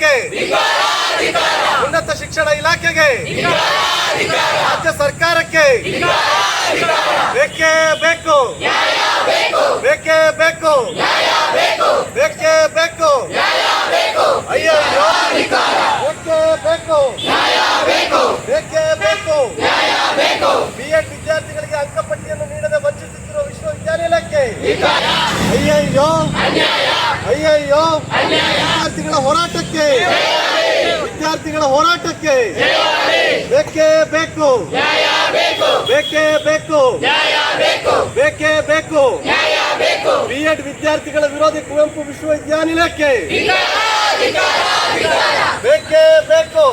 ಸಚಿವರಿಗೆ ಉನ್ನತ ಶಿಕ್ಷಣ ಇಲಾಖೆಗೆ. ರಾಜ್ಯ ಸರ್ಕಾರಕ್ಕೆ. ಬೇಕೇ ಬೇಕು. ಬೇಕೇ ಬೇಕು. ಬೇಕೇ ಬೇಕು. ಅಯ್ಯೋ, ಬೇಕೇ ಬೇಕು. ಬೇಕೇ ಬೇಕು. ಬಿ ಎಡ್ ವಿದ್ಯಾರ್ಥಿಗಳಿಗೆ ಅಂಕಪಟ್ಟಿಯನ್ನು ನೀಡದೆ ವಂಚಿಸುತ್ತಿರುವ ವಿಶ್ವವಿದ್ಯಾನಿಲಯಕ್ಕೆ. ಅಯ್ಯಯ್ಯೋ. ಅಯ್ಯಯ್ಯೋ ವಿದ್ಯಾರ್ಥಿಗಳ ಹೋರಾಟಕ್ಕೆ ವಿದ್ಯಾರ್ಥಿಗಳ ಹೋರಾಟಕ್ಕೆ ಬೇಕೇ ಬೇಕು ಬೇಕೇ ಬೇಕು ಬೇಕೇ ಬೇಕು. ಬಿ ಎಡ್ ವಿದ್ಯಾರ್ಥಿಗಳ ವಿರೋಧಿ ಕುವೆಂಪು ವಿಶ್ವವಿದ್ಯಾನಿಲಯಕ್ಕೆ ಬೇಕೇ ಬೇಕು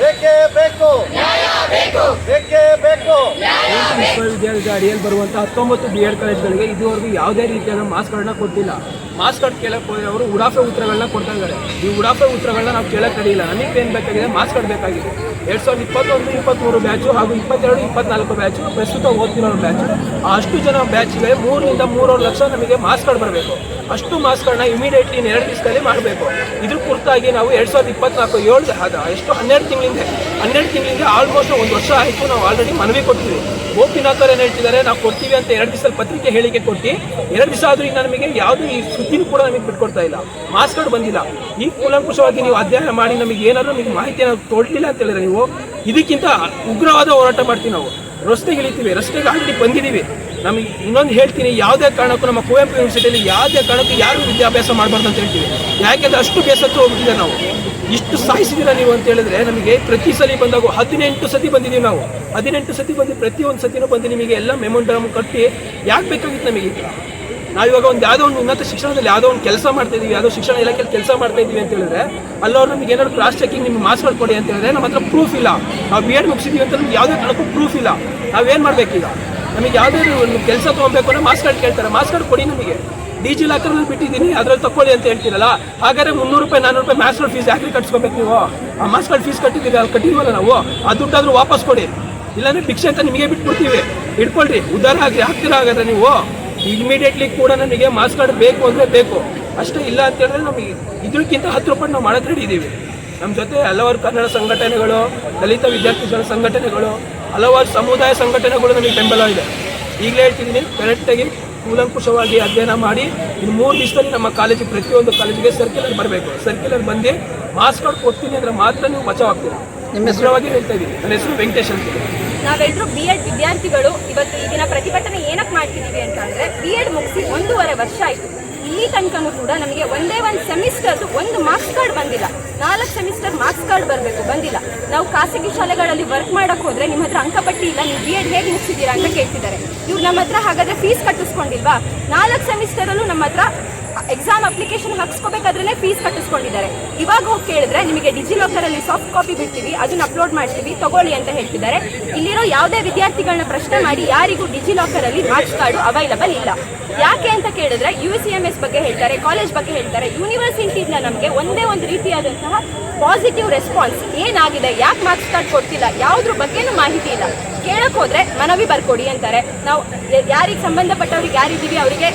ಬೇಕೇ ಬೇಕು ಬೇಕೇ ಬೇಕು. ವಿಶ್ವವಿದ್ಯಾಲಯದ ಅಡಿಯಲ್ಲಿ ಬರುವಂತಹ ಹತ್ತೊಂಬತ್ತು ಬಿ ಎಡ್ ಕಾಲೇಜ್ಗಳಿಗೆ ಇದುವರೆಗೂ ಯಾವುದೇ ರೀತಿಯಾದ ಮಾಸ್ಕ್ಗಳನ್ನ ಕೊಟ್ಟಿಲ್ಲ. ಮಾಸ್ಕ್ ಕಾರ್ಡ್ ಕೇಳಕ್ ಹೋದ್ರೆ ಅವರು ಉಡಾಫೆ ಉತ್ತರಗಳನ್ನ ಕೊಡ್ತಾ ಇದ್ದಾರೆ. ಈ ಉಡಾಫೆ ಉತ್ತರಗಳನ್ನ ನಾವು ಕೇಳಕ್ಕೆ ನಡೆಯಿಲ್ಲ ನಮಗೆ ಏನ್ ಬೇಕಾಗಿದೆ? ಮಾಸ್ಕ್ ಕಾರ್ಡ್ ಬೇಕಾಗಿದೆ. ಎರಡ್ ಸಾವಿರದ ಇಪ್ಪತ್ತೊಂದು, ಇಪ್ಪತ್ಮೂರು ಬ್ಯಾಚು ಹಾಗೂ ಇಪ್ಪತ್ತೆರಡು, ಇಪ್ಪತ್ನಾಲ್ಕು ಬ್ಯಾಚು ಪ್ರಸ್ತುತ ಓದ್ತಿರೋ ಬ್ಯಾಚ್ ಅಷ್ಟು ಜನ ಬ್ಯಾಚ್ಗೆ ಮೂರರಿಂದ ಮೂರುವರೆ ಲಕ್ಷ ನಮಗೆ ಮಾಸ್ಕ್ ಕಾರ್ಡ್ ಬರಬೇಕು. ಅಷ್ಟು ಮಾಸ್ಕ್ಗಳನ್ನ ಇಮಿಡಿಯೇಟ್ಲಿ ಎರಡು ದಿವಸದಲ್ಲಿ ಮಾಡಬೇಕು. ಇದ್ರ ಕುರಿತಾಗಿ ನಾವು ಎರಡು ಸಾವಿರದ ಇಪ್ಪತ್ನಾಲ್ಕು ಏಳು ಅದ ಎಷ್ಟು ಹನ್ನೆರಡು ತಿಂಗಳಿಂದ ಹನ್ನೆರಡು ತಿಂಗಳಿಂದ ಆಲ್ಮೋಸ್ಟ್ ಒಂದು ವರ್ಷ ಆಯಿತು ನಾವು ಆಲ್ರೆಡಿ ಮನವಿ ಕೊಡ್ತೀವಿ ಗೋಪಿನಾಥ್ ಅವ್ರು ಏನು ಹೇಳ್ತಿದ್ದಾರೆ, ನಾವು ಕೊಡ್ತೀವಿ ಅಂತ ಎರಡು ದಿವಸ ಪತ್ರಿಕೆ ಹೇಳಿಕೆ ಕೊಟ್ಟು, ಎರಡು ದಿವಸ ಆದ್ರೂ ಈಗ ನಮಗೆ ಯಾವುದು ಈ ಸುದ್ದಿನೂ ಕೂಡ ನಮಗೆ ಬಿಟ್ಕೊಡ್ತಾ ಇಲ್ಲ. ಮಾಸ್ಕ್ಗಳು ಬಂದಿಲ್ಲ. ಈ ಕೂಲಂಕುಷವಾಗಿ ನೀವು ಅಧ್ಯಯನ ಮಾಡಿ ನಮಗೆ ಏನಾದರೂ ನಿಮ್ಗೆ ಮಾಹಿತಿ ತೊಡಲಿಲ್ಲ ಅಂತ ಹೇಳಿದ್ರೆ ನೀವು, ಇದಕ್ಕಿಂತ ಉಗ್ರವಾದ ಹೋರಾಟ ಮಾಡ್ತೀವಿ ನಾವು. ರಸ್ತೆಗೆ ಇಳಿತೀವಿ ರಸ್ತೆಗೆ ಆಲ್ರೆಡಿ ಬಂದಿದ್ದೀವಿ. ನಮಗೆ ಇನ್ನೊಂದು ಹೇಳ್ತೀನಿ, ಯಾವುದೇ ಕಾರಣಕ್ಕೂ ನಮ್ಮ ಕುವೆಂಪು ಯೂನಿವರ್ಸಿಟಿಯಲ್ಲಿ ಯಾವುದೇ ಕಾರಣಕ್ಕೂ ಯಾರು ವಿದ್ಯಾಭ್ಯಾಸ ಮಾಡಬಾರ್ದು ಅಂತ ಹೇಳ್ತೀವಿ. ಯಾಕೆಂದ್ರೆ ಅಷ್ಟು ಬೇಸತ್ತು ಹೋಗ್ಬಿಟ್ಟಿದೆ ನಾವು. ಇಷ್ಟು ಸಾಯಿಸಿದಿಲ್ಲ ನೀವು ಅಂತ ಹೇಳಿದ್ರೆ ನಮಗೆ ಪ್ರತಿ ಸಲ ಬಂದಾಗ ಹದಿನೆಂಟು ಸತಿ ಬಂದಿದ್ದೀವಿ ನಾವು. ಹದಿನೆಂಟು ಸತಿ ಬಂದು ಪ್ರತಿಯೊಂದು ಸತಿನೂ ಬಂದು ನಿಮಗೆ ಎಲ್ಲ ಮೆಮೊಂಡಮ್ ಕಟ್ಟಿ ಯಾಕೆ ಬೇಕಾಗಿತ್ತು ನಮಗೆ? ನಾವಿವಾಗ ಒಂದು ಯಾವುದೋ ಒಂದು ಉನ್ನತ ಶಿಕ್ಷಣದಲ್ಲಿ ಯಾವುದೋ ಒಂದು ಕೆಲಸ ಮಾಡ್ತಾ ಇದೀವಿ, ಯಾವುದೋ ಶಿಕ್ಷಣ ಇಲಾಖೆಯಲ್ಲಿ ಕೆಲಸ ಮಾಡ್ತಾ ಇದ್ದೀವಿ ಅಂತ ಹೇಳಿದ್ರೆ ಅಲ್ಲವ್ರು ನಮಗೆ ಏನಾದರೂ ಕ್ರಾಸ್ ಚೆಕಿಂಗ್ ನಿಮ್ಗೆ ಮಾರ್ಕ್ಸ್ ಕೊಡಿ ಅಂತ ಹೇಳಿದ್ರೆ ನಮ್ಮ ಹತ್ರ ಪ್ರೂಫ್ ಇಲ್ಲ. ನಾವು ಬಿ ಎಡ್ ಮುಗಿಸಿದೀವಿ ಅಂತ ನಮ್ಗೆ ಯಾವುದೇ ಕಾರಣಕ್ಕೂ ಪ್ರೂಫ್ ಇಲ್ಲ. ನಾವೇನು ಮಾಡ್ಬೇಕೀಗ? ನಮಗೆ ಯಾವುದೇ ಒಂದು ಕೆಲಸ ತೊಗೊಬೇಕು ಅಂದರೆ ಮಾಸ್ಕ್ ಕಾರ್ಡ್ ಕೇಳ್ತಾರೆ. ಮಾಸ್ಕ್ ಕಾರ್ಡ್ ಕೊಡಿ ನಮಗೆ. ಡಿಜಿ ಲಾಕರ್ನಲ್ಲಿ ಬಿಟ್ಟಿದ್ದೀನಿ, ಅದ್ರಲ್ಲಿ ತಕೊಳ್ಳಿ ಅಂತ ಹೇಳ್ತೀರಲ್ಲ? ಹಾಗಾದ್ರೆ ಮುನ್ನೂರು ರೂಪಾಯಿ ನಾನ್ನೂರು ರೂಪಾಯಿ ಮಾಸ್ಕಾರ್ಡ್ ಕಾರ್ಡ್ ಫೀಸ್ ಯಾಕೆ ಕಟ್ಸ್ಕೋಬೇಕು ನೀವು? ಆ ಮಾಸ್ಕ್ ಕಾರ್ಡ್ ಫೀಸ್ ಕಟ್ಟಿದ್ದೀವಿ ಅಲ್ಲಿ ಕಟ್ಟಿಲ್ವಲ್ಲ ನಾವು? ಆ ದುಡ್ಡಾದರೂ ವಾಪಸ್ ಕೊಡಿ. ಇಲ್ಲಾಂದ್ರೆ ಭಿಕ್ಷೆ ಅಂತ ನಿಮಗೆ ಬಿಟ್ಬಿಡ್ತೀವಿ. ಇಟ್ಕೊಳ್ರಿ ಉದ್ದಾರ ಆಗ್ರಿ ಹಾಕ್ತೀರಾ ಹಾಗಾದ್ರೆ ನೀವು? ಇಮಿಡಿಯೇಟ್ಲಿ ಕೂಡ ನಮಗೆ ಮಾಸ್ಕ್ ಕಾರ್ಡ್ ಬೇಕು ಅಂದರೆ ಬೇಕು. ಅಷ್ಟೇ ಇಲ್ಲ ಅಂತ ಹೇಳಿದ್ರೆ ನಮಗೆ ಇದಕ್ಕಿಂತ ಹತ್ತು ರೂಪಾಯಿ ನಾವು ಮಾಡೋದು ರೆಡಿ ಇದ್ದೀವಿ ನಮ್ಮ ಜೊತೆ ಹಲವಾರು ಕನ್ನಡ ಸಂಘಟನೆಗಳು, ದಲಿತ ವಿದ್ಯಾರ್ಥಿಗಳ ಸಂಘಟನೆಗಳು ಹಲವಾರು ಸಮುದಾಯ ಸಂಘಟನೆಗಳು ನಮಗೆ ಬೆಂಬಲ ಇದೆ. ಈಗಲೇ ಹೇಳ್ತಿದ್ದೀನಿ, ಕರೆಕ್ಟಾಗಿ ಕೂಲಂಕುಷವಾಗಿ ಅಧ್ಯಯನ ಮಾಡಿ, ಇನ್ನು ಮೂರು ದಿವಸದಲ್ಲಿ ನಮ್ಮ ಕಾಲೇಜಿಗೆ ಪ್ರತಿಯೊಂದು ಕಾಲೇಜಿಗೆ ಸರ್ಕ್ಯುಲರ್ ಬರಬೇಕು. ಸರ್ಕ್ಯುಲರ್ ಬಂದು ಮಾಸ್ಕ್ ಕೊಡ್ತೀನಿ ಅಂದರೆ ಮಾತ್ರ ನೀವು ಬಚಾವ್ ಆಗ್ತೀರಾ ನಿಮ್ಮ ಹೆಸರವಾಗಿ ಹೇಳ್ತಾ ಇದ್ದೀನಿ. ನನ್ನ ಹೆಸರು ವೆಂಕಟೇಶ್ ಅಂತ. ನಾವೆಲ್ಲರೂ ಬಿ ಎಡ್ ವಿದ್ಯಾರ್ಥಿಗಳು ಇವತ್ತು ಈ ದಿನ ಪ್ರತಿಭಟನೆ ಏನಕ್ಕೆ ಮಾಡ್ತಿದೀವಿ ಅಂತಂದ್ರೆ ಬಿ ಎಡ್ ಮುಗಿಸಿ ಒಂದೂವರೆ ವರ್ಷ ಆಯ್ತು. ಇಲ್ಲಿ ತನಕನೂ ಕೂಡ ನಮಗೆ ಒಂದೇ ಒಂದು ಸೆಮಿಸ್ಟರ್ದು ಒಂದು ಮಾರ್ಕ್ಸ್ ಕಾರ್ಡ್ ಬಂದಿಲ್ಲ. ನಾಲ್ಕು ಸೆಮಿಸ್ಟರ್ ಮಾರ್ಕ್ಸ್ ಕಾರ್ಡ್ ಬರಬೇಕು ಬಂದಿಲ್ಲ. ನಾವು ಖಾಸಗಿ ಶಾಲೆಗಳಲ್ಲಿ ವರ್ಕ್ ಮಾಡೋಕ್ಕೆ ಹೋದರೆ ನಿಮ್ಮ ಹತ್ರ ಅಂಕಪಟ್ಟಿ ಇಲ್ಲ ನೀವು ಬಿ ಎಡ್ ಹೇಗೆ ಮುಗಿಸಿದ್ದೀರಾ ಅಂತ ಕೇಳ್ತಿದ್ದಾರೆ. ಇವ್ರು ನಮ್ಮ ಹತ್ರ ಹಾಗಾದ್ರೆ ಫೀಸ್ ಕಟ್ಟಿಸ್ಕೊಂಡಿಲ್ವಾ? ನಾಲ್ಕು ಸೆಮಿಸ್ಟರಲ್ಲೂ ನಮ್ಮ ಹತ್ರ ಎಕ್ಸಾಮ್ ಅಪ್ಲಿಕೇಶನ್ ಹಾಕ್ಸ್ಕೋಬೇಕಾದ್ರೆ ಫೀಸ್ ಕಟ್ಟಿಸ್ಕೊಂಡಿದ್ದಾರೆ. ಇವಾಗ ಹೋಗಿ ಕೇಳಿದ್ರೆ ನಿಮಗೆ ಡಿಜಿ ಲಾಕರಲ್ಲಿ ಸಾಫ್ಟ್ ಕಾಪಿ ಬಿಡ್ತೀವಿ, ಅದನ್ನ ಅಪ್ಲೋಡ್ ಮಾಡ್ತೀವಿ, ತಗೊಳ್ಳಿ ಅಂತ ಹೇಳ್ತಿದ್ದಾರೆ. ಇಲ್ಲಿರೋ ಯಾವುದೇ ವಿದ್ಯಾರ್ಥಿಗಳನ್ನ ಪ್ರಶ್ನೆ ಮಾಡಿ ಯಾರಿಗೂ ಡಿಜಿ ಲಾಕರಲ್ಲಿ ಮಾರ್ಕ್ಸ್ ಕಾರ್ಡ್ ಅವೈಲಬಲ್ ಇಲ್ಲ. ಯಾಕೆ ಅಂತ ಕೇಳಿದ್ರೆ ಯು ಸಿ ಎಂ ಎಸ್ ಬಗ್ಗೆ ಹೇಳ್ತಾರೆ ಕಾಲೇಜ್ ಬಗ್ಗೆ ಹೇಳ್ತಾರೆ ಯೂನಿವರ್ಸಿಟಿಯಿಂದ ನಮಗೆ ಒಂದೇ ಒಂದು ರೀತಿಯಾದಂತಹ ಪಾಸಿಟಿವ್ ರೆಸ್ಪಾನ್ಸ್ ಏನಾಗಿದೆ, ಯಾಕೆ ಮಾರ್ಕ್ಸ್ ಕಾರ್ಡ್ ಕೊಡ್ತಿಲ್ಲ, ಯಾವುದ್ರ ಬಗ್ಗೆನೂ ಮಾಹಿತಿ ಇಲ್ಲ. ಕೇಳಕ್ಕೆ ಹೋದ್ರೆ ಮನವಿ ಬರ್ಕೊಡಿ ಅಂತಾರೆ. ನಾವು ಯಾರಿಗೆ ಸಂಬಂಧಪಟ್ಟವ್ರಿಗೆ ಯಾರಿದ್ದೀವಿ, ಅವರಿಗೆ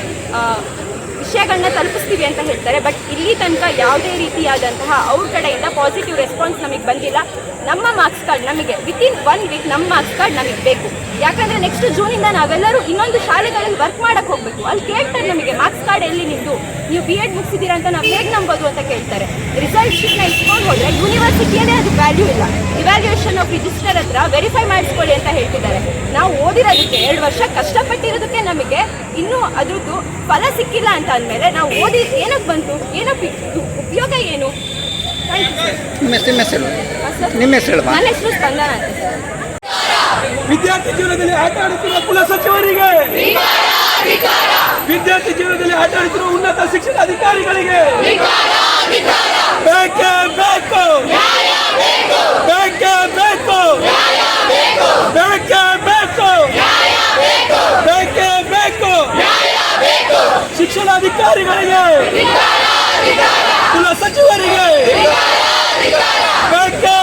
ವಿಷಯಗಳನ್ನ ತಲುಪಿಸ್ತೀವಿ ಅಂತ ಹೇಳ್ತಾರೆ. ಬಟ್ ಇಲ್ಲಿ ತನಕ ಯಾವುದೇ ರೀತಿಯಾದಂತಹ ಅವ್ರ ಕಡೆಯಿಂದ ಪಾಸಿಟಿವ್ ರೆಸ್ಪಾನ್ಸ್ ನಮಗೆ ಬಂದಿಲ್ಲ. ನಮ್ಮ ಮಾರ್ಕ್ಸ್ ಕಾರ್ಡ್ ನಮಗೆ ವಿತಿನ್ ಒನ್ ವೀಕ್ ನಮ್ಮ ಮಾರ್ಕ್ಸ್ ಕಾರ್ಡ್ ನಮಗೆ ಬೇಕು. ಯಾಕಂದ್ರೆ ನೆಕ್ಸ್ಟ್ ಜೂನಿಂದ ನಾವೆಲ್ಲರೂ ಇನ್ನೊಂದು ಶಾಲೆಗಳಲ್ಲಿ ವರ್ಕ್ ಮಾಡೋಕ್ಕೆ ಹೋಗಬೇಕು. ಅಲ್ಲಿ ಕೇಳ್ತಾರೆ ನಮಗೆ ಮಾರ್ಕ್ಸ್ ಕಾರ್ಡ್ ಎಲ್ಲಿ ನಿಮ್ದು? ನೀವು ಬಿ ಎಡ್ ಮುಗಿಸಿದ್ದೀರಾ ಅಂತ ನಾವು ಹೇಗೆ ನಂಬೋದು? ಅಂತ ಕೇಳ್ತಾರೆ. ರಿಸಲ್ಟ್ ಶೀಟ್ನ ಇಟ್ಕೊಂಡು ಹೋದರೆ ಯೂನಿವರ್ಸಿಟಿಯಲ್ಲೇ ಅದು ವ್ಯಾಲ್ಯೂ ಇಲ್ಲ. ಇವ್ಯಾಲ್ಯೂಯೇಷನ್ ಆಫ್ ರಿಜಿಸ್ಟರ್ ಹತ್ರ ವೆರಿಫೈ ಮಾಡಿಸ್ಕೊಳ್ಳಿ ಅಂತ ಹೇಳ್ತಿದ್ದಾರೆ. ನಾವು ಓದಿರೋದಕ್ಕೆ ಎರಡು ವರ್ಷ ಕಷ್ಟಪಟ್ಟಿರೋದಕ್ಕೆ ನಮಗೆ ಇನ್ನೂ ಅದ್ರದ್ದು ಫಲ ಸಿಕ್ಕಿಲ್ಲ ಅಂತ ಅಂದಮೇಲೆ ನಾವು ಓದಿ ಏನಕ್ಕೆ ಬಂತು ಏನಕ್ಕೆ ಉಪಯೋಗ ಏನು? ನಿಮ್ಮ ಹೆಸರು? ನಿಮ್ಮ ಹೆಸರು ನನ್ನ ಹೆಸರು ಸ್ಪಂದನ ಅಂತ ಸರ್ ವಿದ್ಯಾರ್ಥಿ ಜೀವನದಲ್ಲಿ ಆಟ ಆಡುತ್ತಿರುವ ಕುಲ ಸಚಿವರಿಗೆ ವಿದ್ಯಾರ್ಥಿ ಜೀವನದಲ್ಲಿ ಆಟ ಆಡುತ್ತಿರುವ ಉನ್ನತ ಶಿಕ್ಷಣ ಅಧಿಕಾರಿಗಳಿಗೆ ಅಧಿಕಾರಿಗಳಿಗೆ ಕುಲ ಸಚಿವರಿಗೆ ಬೇಕೇ